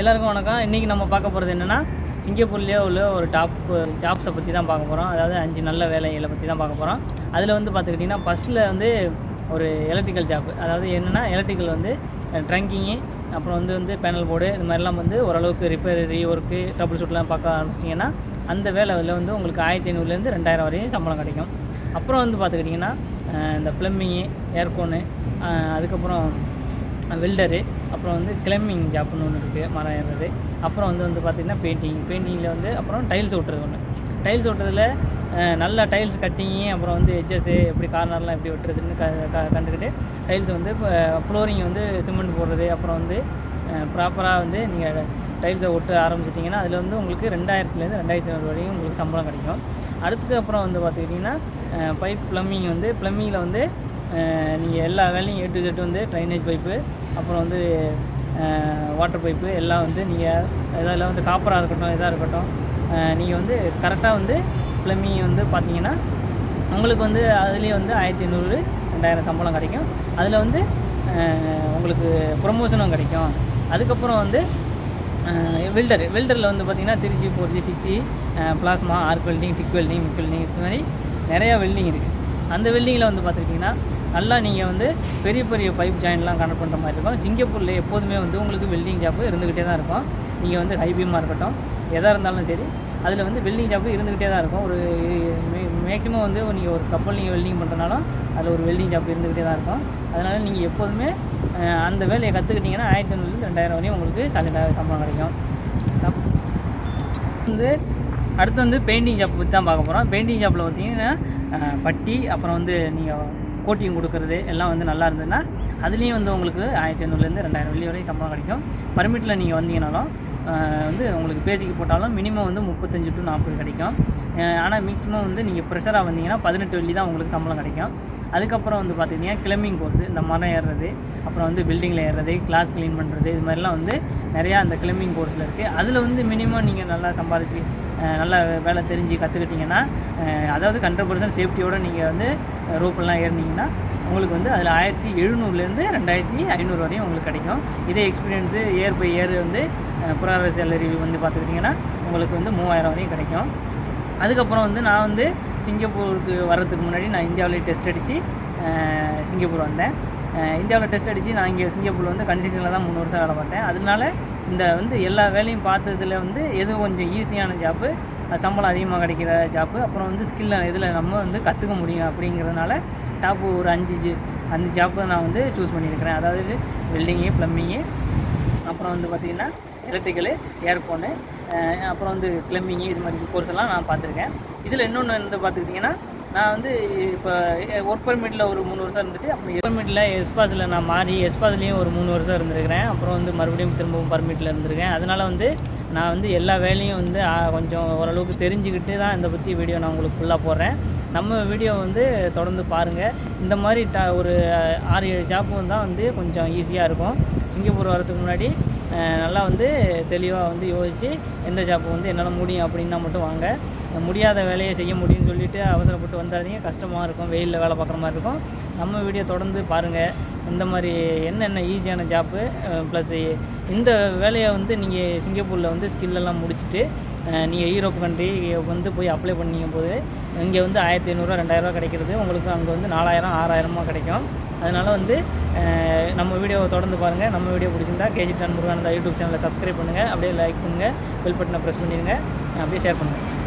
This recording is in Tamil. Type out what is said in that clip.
எல்லாருக்கும் வணக்கம். இன்றைக்கி நம்ம பார்க்க போகிறது என்னென்னா சிங்கப்பூர்லேயே உள்ள ஒரு டாப் ஜாப்ஸை பற்றி தான் பார்க்க போகிறோம் அதாவது அஞ்சு நல்ல வேலைகளை பற்றி தான் பார்க்க போகிறோம் அதில் வந்து பார்த்துக்கிட்டிங்கன்னா ஃபஸ்ட்டில் வந்து ஒரு எலக்ட்ரிக்கல் ஜாப் அதாவது என்னென்னா எலக்ட்ரிக்கல் வந்து ட்ரங்கிங்கு அப்புறம் வந்து வந்து பேனல் போர்டு இது மாதிரிலாம் வந்து ஓரளவுக்கு ரிப்பேர் ரீ ஒர்க்கு ட்ரபிள் ஷூட்லாம் பார்க்க ஆரம்பிச்சிட்டிங்கன்னா அந்த வேலையில் வந்து உங்களுக்கு ஆயிரத்தி ஐநூறுலேருந்து ரெண்டாயிரம் வரையும் சம்பளம் கிடைக்கும். அப்புறம் வந்து பார்த்துக்கிட்டிங்கன்னா இந்த ப்ளம்பிங்கு ஏர்கோனு அதுக்கப்புறம் வெல்டரு அப்புறம் வந்து கிளம்பிங் ஜாப்னு ஒன்று இருக்குது மரம் ஏறுறது. அப்புறம் வந்து வந்து பார்த்திங்கன்னா பெயிண்டிங் பெயிண்டிங்கில் வந்து அப்புறம் டைல்ஸ் ஓட்டுறது ஒன்று டைல்ஸ் ஓட்டுறதுல நல்ல டைல்ஸ் கட்டிங்கு அப்புறம் வந்து எட்ஜஸ்ஸு எப்படி கார்னர்லாம் எப்படி ஒட்டுறதுன்னு க க- கண்டுக்கிட்டு டைல்ஸ் வந்து இப்போ ஃப்ளோரிங் வந்து சிமெண்ட் போடுறது. அப்புறம் வந்து ப்ராப்பராக வந்து நீங்கள் டைல்ஸை ஒட்டு ஆரம்பிச்சிட்டிங்கன்னா அதில் வந்து உங்களுக்கு ரெண்டாயிரத்துலேருந்து ரெண்டாயிரத்தி ஐநூறு வரையும் உங்களுக்கு சம்பளம் கிடைக்கும். அடுத்துக்கு அப்புறம் வந்து பார்த்துக்கிட்டிங்கன்னா பைப் ப்ளம்பிங் வந்து ப்ளம்பிங்கில் வந்து நீங்கள் எல்லா வேலையும் ஏ டு ஜெட் வந்து ட்ரைனேஜ் பைப்பு அப்புறம் வந்து வாட்டர் பைப்பு எல்லாம் வந்து நீங்கள் இதெல்லாம் வந்து காப்பராக இருக்கட்டும் இதாக இருக்கட்டும். நீங்கள் வந்து கரெக்டாக வந்து ப்ளம்பிங் வந்து பார்த்தீங்கன்னா உங்களுக்கு வந்து அதுலேயே வந்து ஆயிரத்தி ஐநூறு ரெண்டாயிரம் சம்பளம் கிடைக்கும். அதில் வந்து உங்களுக்கு ப்ரொமோஷனும் கிடைக்கும். அதுக்கப்புறம் வந்து வெல்டர் வெல்டரில் வந்து பார்த்திங்கன்னா Trichy four G six G plasma arc welding TIG welding MIG welding இது மாதிரி நிறையா வெல்டிங் இருக்குது அந்த வெல்டிங்கில் வந்து பார்த்துக்கிட்டிங்கன்னா நல்லா நீங்கள் வந்து பெரிய பெரிய பைப் ஜாயின்லாம் கனெக்ட் பண்ணுற மாதிரி இருக்கும். சிங்கப்பூரில் எப்போதுமே வந்து உங்களுக்கு வெல்டிங் ஜாப்பு இருந்துக்கிட்டே தான் இருக்கும். நீங்கள் வந்து ஹைபீமாக இருக்கட்டும் எதாக இருந்தாலும் சரி அதில் வந்து வெல்டிங் ஜாப்பு இருந்துக்கிட்டே தான் இருக்கும். ஒரு மேக்ஸிமம் வந்து நீங்கள் ஒரு கப்பல் நீங்கள் வெல்டிங் பண்ணுறனாலும் அதில் ஒரு வெல்டிங் ஜாப் இருந்துக்கிட்டே தான் இருக்கும். அதனால் நீங்கள் எப்போதுமே அந்த வேலையை கற்றுக்கிட்டிங்கன்னா ஆயிரத்தி ஐநூறுலேருந்து ரெண்டாயிரம் வரையும் உங்களுக்கு சாலிடாக சம்பளம் கிடைக்கும். வந்து அடுத்து வந்து பெயிண்டிங் ஜாப் பற்றி தான் பார்க்க போகிறோம் பெயிண்டிங் ஜாப்பில் பார்த்தீங்கன்னா பட்டி அப்புறம் வந்து நீங்கள் கோட்டிங் கொடுக்குறது எல்லாம் வந்து நல்லா இருந்ததுன்னா அதுலேயும் வந்து உங்களுக்கு ஆயிரத்தி ஐநூறுலேருந்து ரெண்டாயிரம் வெள்ளி வரையும் சம்பளம் கிடைக்கும். பர்மிட்டில் நீங்கள் வந்தீங்கனாலும் வந்து உங்களுக்கு பேசிக்கு போட்டாலும் மினிமம் வந்து முப்பத்தஞ்சு டு நாற்பது கிடைக்கும். ஆனால் மேக்ஸிமம் வந்து நீங்கள் ப்ரெஷராக வந்தீங்கன்னா பதினெட்டு வெள்ளி தான் உங்களுக்கு சம்பளம் கிடைக்கும். அதுக்கப்புறம் வந்து பார்த்தீங்கன்னா கிளம்பிங் கோர்ஸ் இந்த மரம் ஏறுறது அப்புறம் வந்து பில்டிங்கில் ஏறுறது கிளாஸ் க்ளீன் பண்ணுறது இது மாதிரிலாம் வந்து நிறையா அந்த கிளம்பிங் கோர்ஸில் இருக்குது அதில் வந்து மினிமம் நீங்கள் நல்லா சம்பாதிச்சு நல்லா வேலை தெரிஞ்சு கற்றுக்கிட்டிங்கன்னா அதாவது ஹண்ட்ரட் பர்சன்ட் சேஃப்டியோடு நீங்கள் வந்து ரோப்பெல்லாம் ஏறினீங்கன்னா உங்களுக்கு வந்து அதில் ஆயிரத்தி எழுநூறுலேருந்து ரெண்டாயிரத்தி ஐநூறு வரையும் உங்களுக்கு கிடைக்கும். இதே எக்ஸ்பீரியன்ஸு இயர் பை இயர் வந்து புறார சேலரி வந்து பார்த்துக்கிட்டிங்கன்னா உங்களுக்கு வந்து மூவாயிரம் வரையும் கிடைக்கும். அதுக்கப்புறம் வந்து நான் வந்து சிங்கப்பூருக்கு வர்றதுக்கு முன்னாடி நான் இந்தியாவிலே டெஸ்ட் அடித்து சிங்கப்பூர் வந்தேன். இந்தியாவில் டெஸ்ட் அடித்து நான் இங்கே சிங்கப்பூரில் வந்து கன்ஸ்ட்ரக்ஷனில் தான் மூணு வருஷம் வேலை பார்த்தேன். அதனால இந்த வந்து எல்லா வேலையும் பார்த்ததுல வந்து எது கொஞ்சம் ஈஸியான ஜாப்பு சம்பளம் அதிகமாக கிடைக்கிற ஜாப்பு அப்புறம் வந்து ஸ்கில் இதில் நம்ம வந்து கற்றுக்க முடியும் அப்படிங்கிறதுனால டாப்பு ஒரு அஞ்சு ஜி- அஞ்சு ஜாப்பு நான் வந்து சூஸ் பண்ணியிருக்கிறேன். அதாவது வெல்டிங்கு ப்ளம்பிங்கு அப்புறம் வந்து பார்த்திங்கன்னா எலக்ட்ரிக்கலு ஏர்ஃபோனு அப்புறம் வந்து ப்ளம்பிங்கு இது மாதிரி கோர்ஸ் எல்லாம் நான் பார்த்துருக்கேன். இதில் இன்னொன்று வந்து பார்த்துக்கிட்டிங்கன்னா நான் வந்து இப்போ ஒர்க் பர்மிட்டில் ஒரு மூணு வருஷம் இருந்துட்டு அப்புறம் பர்மிட்டில் எஸ்பாஸில் நான் மாறி எஸ்பாஸ்லேயும் ஒரு மூணு வருஷம் இருந்திருக்கிறேன். அப்புறம் வந்து மறுபடியும் திரும்பவும் பர்மிட்டில் இருந்திருக்கேன். அதனால் வந்து நான் வந்து எல்லா வேலையும் வந்து கொஞ்சம் ஓரளவுக்கு தெரிஞ்சுக்கிட்டு தான் இதை பற்றி வீடியோ நான் உங்களுக்கு ஃபுல்லாக போடுறேன். நம்ம வீடியோ வந்து தொடர்ந்து பாருங்கள் இந்த மாதிரி ட ஒரு ஆறு ஏழு ஜாப்பும் தான் வந்து கொஞ்சம் ஈஸியாக இருக்கும். சிங்கப்பூர் வரதுக்கு முன்னாடி நல்லா வந்து தெளிவாக வந்து யோசித்து எந்த ஜாப்பு வந்து என்னால் முடியும் அப்படின்னா மட்டும் வாங்க. முடியாத வேலையை செய்ய முடியும்னு சொல்லிட்டு அவசரப்பட்டு வந்தாதீங்க. கஷ்டமாக இருக்கும். வெயிலில் வேலை பார்க்குற மாதிரி இருக்கும். நம்ம வீடியோ தொடர்ந்து பாருங்கள் இந்த மாதிரி என்னென்ன ஈஸியான ஜாப்பு ப்ளஸ் இந்த வேலையை வந்து நீங்கள் சிங்கப்பூரில் வந்து ஸ்கில்லெல்லாம் முடிச்சுட்டு நீங்கள் யூரோப் கண்ட்ரி வந்து போய் அப்ளை பண்ணிங்க போது இங்கே வந்து ஆயிரத்தி ஐநூறுரூவா ரெண்டாயிரரூவா கிடைக்கிறது. உங்களுக்கு அங்கே வந்து நாலாயிரம் ஆறாயிரமாக கிடைக்கும். அதனால் வந்து நம்ம வீடியோவை தொடர்ந்து பாருங்கள் நம்ம வீடியோ பிடிச்சிருந்தா கேஜி டான் முருகானந்தா யூடியூப் சேனலை சப்ஸ்கிரைப் பண்ணுங்கள் அப்படியே லைக் பண்ணுங்கள் பெல் பட்டனை ப்ரெஸ் பண்ணிடுங்க அப்படியே ஷேர் பண்ணுங்கள்